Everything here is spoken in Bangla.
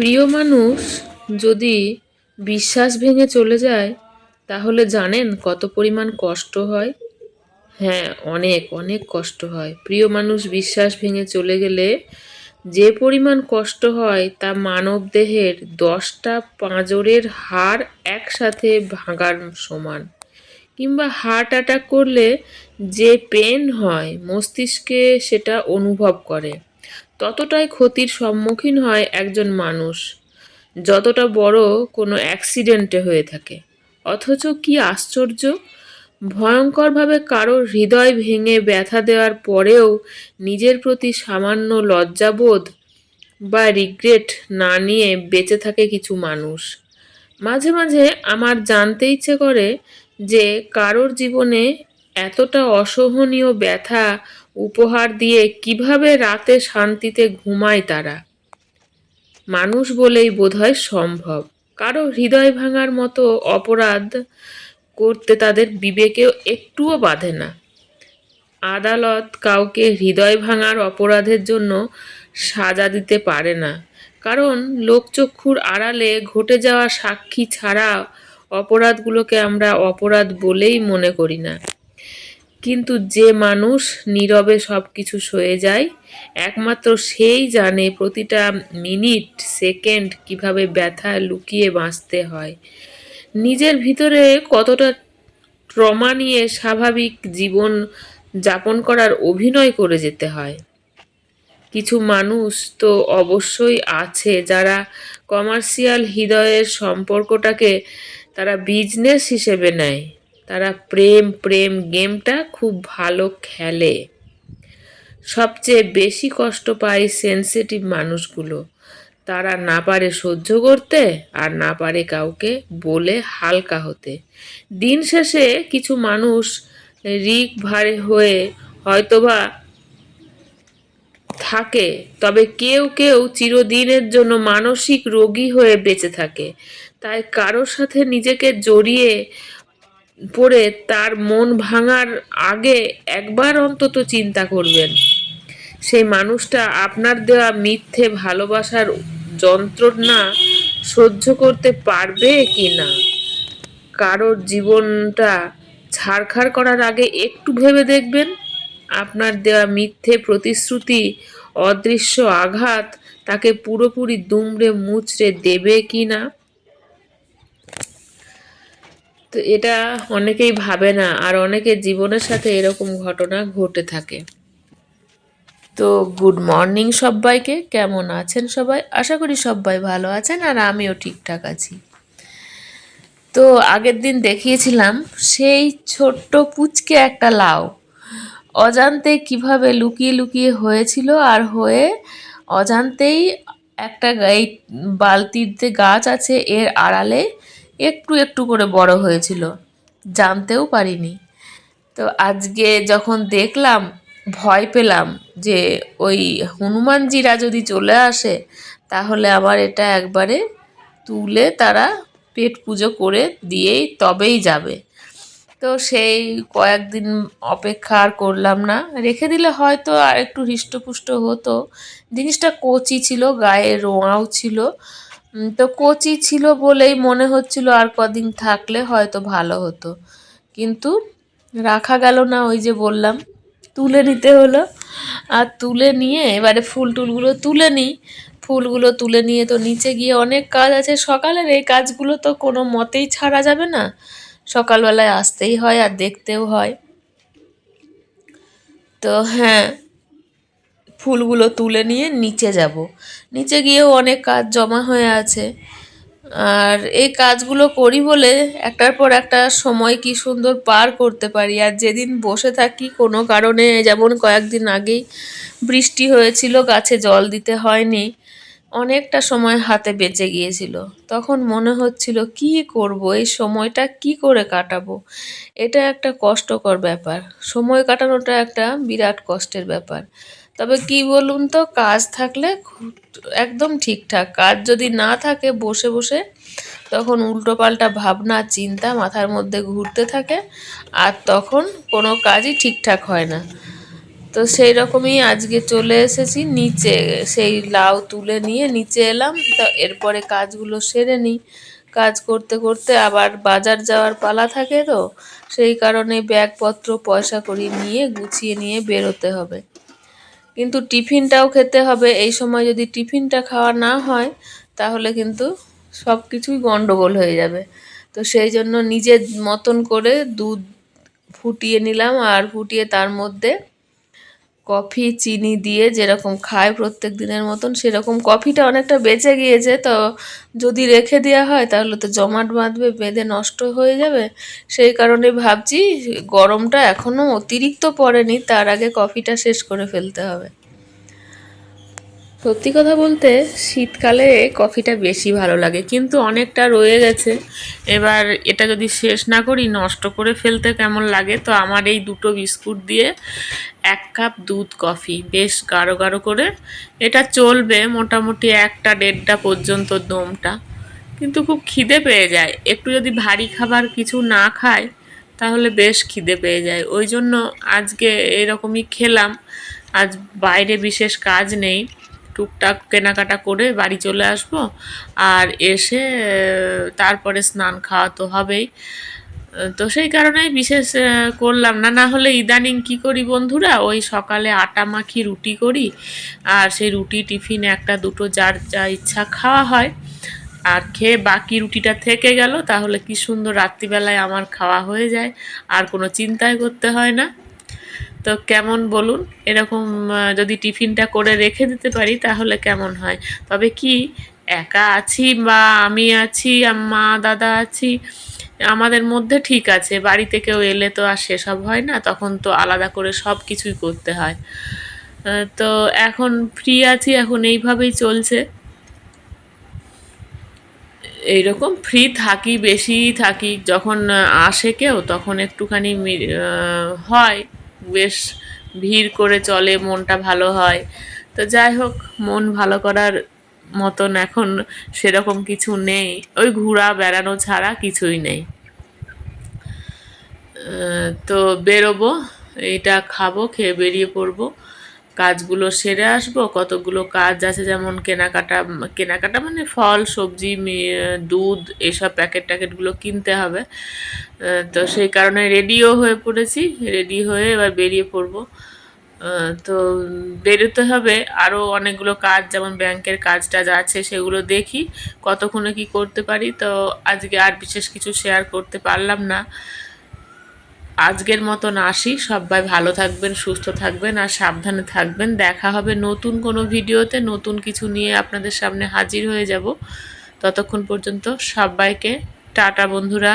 প্রিয় মানুষ যদি বিশ্বাস ভেঙে চলে যায়, তাহলে জানেন কত পরিমাণ কষ্ট হয়? হ্যাঁ অনেক অনেক কষ্ট হয়। প্রিয় মানুষ বিশ্বাস ভেঙে চলে গেলে যে পরিমাণ কষ্ট হয়, তা মানব দেহের দশটা পাঁজরের হাড় একসাথে ভাঙার সমান। কিংবা হার্ট অ্যাটাক করলে যে পেন হয়, মস্তিষ্কে সেটা অনুভব করে। ততটাই ক্ষতির সম্মুখীন হয় একজন মানুষ। যতটা বড় কোনো অ্যাক্সিডেন্টে হয়ে থাকে। অথচ কি আশ্চর্য? ভয়ঙ্করভাবে কারোর হৃদয় ভেঙে ব্যথা দেওয়ার পরেও নিজের প্রতি সামান্য লজ্জাবোধ বা রিগ্রেট না নিয়ে বেঁচে থাকে কিছু মানুষ। মাঝে মাঝে আমার জানতে ইচ্ছে করে যে কারোর জীবনে এতটা অসহনীয় ব্যথা উপহার দিয়ে কীভাবে রাতে শান্তিতে ঘুমায় তারা? মানুষ বলেই বোধহয় সম্ভব। কারও হৃদয় ভাঙার মতো অপরাধ করতে তাদের বিবেকেও একটুও বাধে না। আদালত কাউকে হৃদয় ভাঙার অপরাধের জন্য সাজা দিতে পারে না। কারণ লোকচক্ষুর আড়ালে ঘটে যাওয়া সাক্ষী ছাড়া অপরাধগুলোকে আমরা অপরাধ বলেই মনে করি না। কিন্তু যে মানুষ নীরবে সব কিছু সয়ে যায়, একমাত্র সেই জানে প্রতিটা মিনিট, সেকেন্ড কীভাবে ব্যথা লুকিয়ে বাঁচতে হয়। নিজের ভিতরে কতটা ট্রমা নিয়ে স্বাভাবিক জীবন যাপন করার অভিনয় করে যেতে হয়। কিছু মানুষ তো অবশ্যই আছে যারা কমার্শিয়াল হৃদয়ের সম্পর্কটাকে তারা বিজনেস হিসেবে নেয়। তারা প্রেম প্রেম গেমটা খুব ভালো খেলে। সবচেয়ে বেশি কষ্ট পায় সেন্সিটিভ মানুষগুলো। তারা না পারে সহ্য করতে আর না পারে কাউকে বলে হালকা হতে। দিন শেষে কিছু মানুষ রিক ভারে হয়ে হয়তোবা থাকে, তবে কেউ কেউ চিরদিনের জন্য মানসিক রোগী হয়ে বেঁচে থাকে। তাই কারোর সাথে নিজেকে জড়িয়ে পড়ে তার মন ভাঙার আগে একবার অন্তত চিন্তা করবেন। সেই মানুষটা আপনার দেওয়া মিথ্যে ভালোবাসার যন্ত্রণা সহ্য করতে পারবে কি না? কারোর জীবনটা ছাড়খাড় করার আগে একটু ভেবে দেখবেন। আপনার দেওয়া মিথ্যে প্রতিশ্রুতি, অদৃশ্য আঘাত তাকে পুরোপুরি দুমড়ে মুচড়ে দেবে কি না? তো এটা অনেকেই ভাবে না, আর অনেকের জীবনের সাথে এরকম ঘটনা ঘটে থাকে। তো গুড মর্নিং সবাইকে, কেমন আছেন সবাই? আশা করি সবাই ভালো আছেন, আর আমিও ঠিকঠাক আছি। তো আগের দিন দেখিয়েছিলাম, সেই ছোট্ট পুচকে একটা লাউ। অজান্তে কীভাবে লুকিয়ে লুকিয়ে হয়েছিল, আর হয়ে অজান্তেই একটা এই বালতিতে গাছ আছে, এর আড়ালে একটু একটু করে বড় হয়েছিল। জানতেও পারিনি। তো আজকে যখন দেখলাম, ভয় পেলাম যে ওই হনুমানজিরা যদি চলে আসে, তাহলে আবার এটা একবারে তুলে তারা পেট পুজো করে দিয়েই তবেই যাবে। তো সেই কয়েকদিন অপেক্ষা আর করলাম না। রেখে দিলে হয়তো আর একটু হৃষ্টপুষ্ট হতো। জিনিসটা কচি ছিল, গায়ে রোঁয়াও ছিল। তো কচি ছিল বলেই মনে হচ্ছিল আর কদিন থাকলে হয়তো ভালো হতো। কিন্তু রাখা গেল না, ওই যে বললাম, তুলে নিতে হলো। আর তুলে নিয়ে এবারে ফুল টুলগুলো তুলে নিই। ফুলগুলো তুলে নিয়ে তো নিচে গিয়ে অনেক কাজ আছে। সকালের এই কাজগুলো তো কোনো মতেই ছাড়া যাবে না। সকালবেলায় আসতেই হয় আর দেখতেও হয়। তো হ্যাঁ ফুলগুলো তুলে নিয়ে নিচে যাব। নিচে গিয়েও অনেক কাজ জমা হয়ে আছে। আর এই কাজগুলো করি বলে একটার পর একটা সময় কি সুন্দর পার করতে পারি। আর যেদিন বসে থাকি কোনো কারণে, যেমন কয়েকদিন আগেই বৃষ্টি হয়েছিল, গাছে জল দিতে হয়নি, অনেকটা সময় হাতে বেঁচে গিয়েছিল। তখন মনে হচ্ছিল, কি করব? এই সময়টা কি করে কাটাবো? এটা একটা কষ্টকর ব্যাপার। সময় কাটানোটা একটা বিরাট কষ্টের ব্যাপার। তবে কি বলুন তো, কাজ থাকলে একদম ঠিকঠাক। কাজ যদি না থাকে বসে বসে, তখন উল্টোপাল্টা ভাবনা, চিন্তা মাথার মধ্যে ঘুরতে থাকে আর তখন কোনো কাজই ঠিকঠাক হয় না। তো সেই রকমই আজকে চলে এসেছি, নিচে সেই লাউ তুলে নিয়ে নিচে এলাম। তো এরপরে কাজগুলো সেরে নিই। কাজ করতে করতে আবার বাজার যাওয়ার পালা থাকে তো, সেই কারণে ব্যাগপত্র পয়সা করি নিয়ে গুছিয়ে নিয়ে বেরোতে হবে। কিন্তু টিফিনটাও খেতে হবে। এই সময় যদি টিফিনটা খাওয়া না হয়, তাহলে কিন্তু সব কিছুই গণ্ডগোল হয়ে যাবে। তো সেই জন্য নিজের মতন করে দুধ ফুটিয়ে নিলাম আর ফুটিয়ে তার মধ্যে কফি, চিনি দিয়ে যেরকম খায় প্রত্যেক দিনের মতন, সেরকম কফিটা অনেকটা বেঁচে গিয়েছে। তো যদি রেখে দেওয়া হয়, তাহলে তো জমাট বাঁধবে, বেঁধে নষ্ট হয়ে যাবে। সেই কারণে ভাবছি, গরমটা এখনও অতিরিক্ত পড়েনি, তার আগে কফিটা শেষ করে ফেলতে হবে। সত্যি কথা বলতে শীতকালে কফিটা বেশি ভালো লাগে, কিন্তু অনেকটা রয়ে গেছে। এবার এটা যদি শেষ না করি, নষ্ট করে ফেলতে কেমন লাগে? তো আমার এই দুটো বিস্কুট দিয়ে এক কাপ দুধ কফি, বেশ গাঢ় গাঢ় করে। এটা চলবে মোটামুটি একটা দেড়টা পর্যন্ত দমটা। কিন্তু খুব খিদে পেয়ে যায়। একটু যদি ভারী খাবার কিছু না খায়, তাহলে বেশ খিদে পেয়ে যায়। ওই জন্য আজকে এরকমই খেলাম। আজ বাইরে বিশেষ কাজ নেই। টুকটাক কেনাকাটা করে বাড়ি চলে আসব। আর এসে, তারপরে স্নান খাওয়া তো হবেই। তো সেই কারণেই বিশেষ করলাম না। না হলে ইদানিং কি করি বন্ধুরা? ওই সকালে আটা মাখি রুটি করি। আর সেই রুটি, টিফিন একটা, দুটো, যার যা ইচ্ছা খাওয়া হয়। আর খেয়ে বাকি রুটিটা থেকে গেল। তাহলে কি সুন্দর রাত্রিবেলায় আমার খাওয়া হয়ে যায়। আর কোনো চিন্তাই করতে হয় না। তো কেমন বলুন? এরকম যদি টিফিনটা করে রেখে দিতে পারি তাহলে কেমন হয়? তবে কি, একা আছি বা আমি আছি মা, দাদা আছি, আমাদের মধ্যে ঠিক আছে। বাড়িতে কেউ এলে তো আর সেসব হয় না, তখন তো আলাদা করে সব কিছুই করতে হয়। তো এখন ফ্রি আছি, এখন এইভাবেই চলছে। এইরকম ফ্রি থাকি বেশি থাকি, যখন আসে কেউ, তখন একটুখানি হয়। বেশ ভিড় করে চলে, মনটা ভালো হয়। তো যাই হোক, মন ভালো করার মতন এখন সেরকম কিছু নেই। ওই ঘোরা বেড়ানো ছাড়া কিছুই নেই। তো বেরোবো এটা খাব, খেয়ে বেরিয়ে পড়ব। কাজগুলো সেরে আসব, কতগুলো কাজ আছে যেমন কেনাকাটা কেনাকাটা মানে ফল, সবজি দুধ, এসব প্যাকেট ট্যাকেটগুলো কিনতে হবে। তো সেই কারণে রেডিও হয়ে পড়েছি, রেডি হয়ে এবার বেরিয়ে পড়ব। তো বেরোতে হবে আরও অনেকগুলো কাজ যেমন ব্যাংকের কাজ টাজ আছে সেগুলো দেখি, কতক্ষণে কি করতে পারি, তো আজকে আর বিশেষ কিছু শেয়ার করতে পারলাম না। আজকের মতন আসি। সবাই ভালো থাকবেন, সুস্থ থাকবেন আর সাবধানে থাকবেন। দেখা হবে নতুন কোনো ভিডিওতে। নতুন কিছু নিয়ে আপনাদের সামনে হাজির হয়ে যাব। ততক্ষণ পর্যন্ত সবাইকে টাটা বন্ধুরা।